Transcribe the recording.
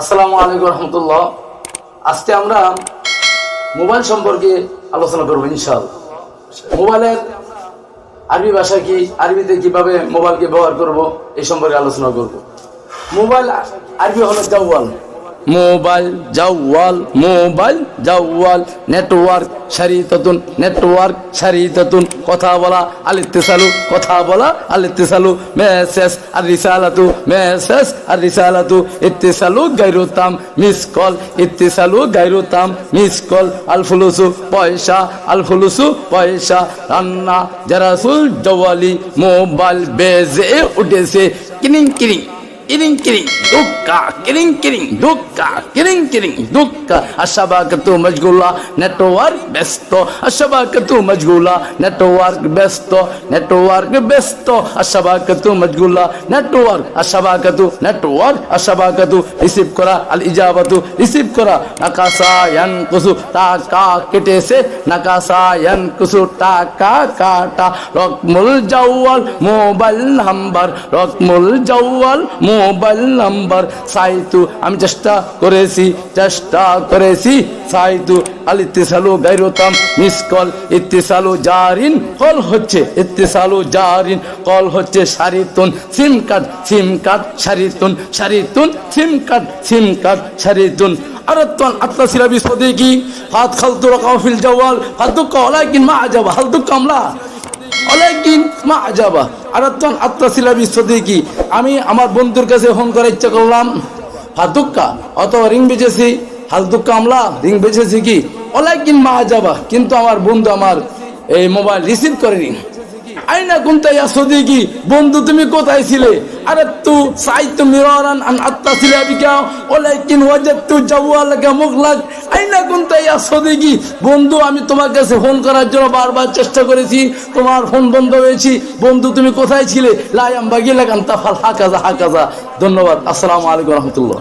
আসসালামু আলাইকুম রহমতুল্লাহ। আজকে আমরা মোবাইল সম্পর্কে আলোচনা করব ইনশাল মোবাইলের আরবি ভাষা কি, আরবিতে কীভাবে মোবাইলকে ব্যবহার করব, এই সম্পর্কে আলোচনা করব। মোবাইল আরবি হলো জাওয়াল মোবাইল জাওয়াল মোবাইল জাওয়াল, নেটওয়ার্ক শারিতাতুন নেটওয়ার্ক শারিতাতুন, কথা বলা আলিত্তিসালু কথা বলা আলিত্তিসালু মেসেজ আর রিসালাতু মেসেজ আর রিসালাতু ইত্তিসালু গাইরুতাম, মিস কল, ইত্তিসালু গাইরুতাম, মিস কল, আলফুলুসু, পয়সা আলফুলুসু, পয়সা, রান্না, জারাসুল, জওয়ালি, মোবাইল বেজে উঠেছে, কিনিং কিনিং। কিরিং কিরিং দুক্কা কিরিং কিরিং দুক্কা কিরিং কিরিং দুক্কা আশাবাকতু মজগুলা নেটওয়ার্ক ব্যস্ত আশাবাকতু মজগুলা নেটওয়ার্ক ব্যস্ত নেটওয়ার্ক ব্যস্ত আশাবাকতু মজগুলা নেটওয়ার্ক আশাবাকতু নেটওয়ার্ক আশাবাকতু রিসিভ করা আল ইজাবাতু রিসিভ করা নাকাসা ইয়ানকুসু টাকা কেটেছে নাকাসা ইয়ানকুসু টাকা কাটা রকমুল জাওয়াল মোবাইল নাম্বার রকমুল জাওয়াল মোবাইল নাম্বার সাইতু, আমি চেষ্টা করেছি চেষ্টা করেছি সাইতু। আল ইত্তিসালু গাইরতাম, মিস কল, ইত্তিসালু জারিন, কল হচ্ছে, ইত্তিসালু জারিন, কল হচ্ছে সারিতুন, সিম কার্ড সিম কার্ড সারিতুন সারিতুন, সিম কার্ড সিম কার্ড সারিতুন। আরতন আত্মা সিরাবি সদেকি হাত খালতু রকাফিল জওয়াল হাত দুঃখ অলাইকিন মা আজাব হাত দুঃখ আমলা অলাইকিন মা আজাবা। আর আত্মাশিলা বিশ্ব কি আমি আমার বন্ধুর কাছে ফোন করার ইচ্ছা করলাম হাতুক্কা অথবা রিং বেঁচেছি। হালতুক্কা আমলা, রিং বেঁচেছি কি? অলাইকিন মা আজাবা। কিন্তু আমার বন্ধু আমার এই মোবাইল রিসিভ করেনি। আইনা কোনটা ইয়া সদিকি, বন্ধু তুমি কোথায় ছিলে? আরে তু আন আত্তাসিলা বিকা ওলাইকিন ওয়াজাদতু জাওয়ালাকা মুগলাক। আইনা সদিকি, বন্ধু আমি তোমার কাছে ফোন করার জন্য বারবার চেষ্টা করেছি, তোমার ফোন বন্ধ হয়েছি। বন্ধু তুমি কোথায় ছিলে? লায়াম বাগিলাকান তাফাল হাকাজা হাকাজা। ধন্যবাদ। আসসালামু আলাইকুম রহমতুল্লাহ।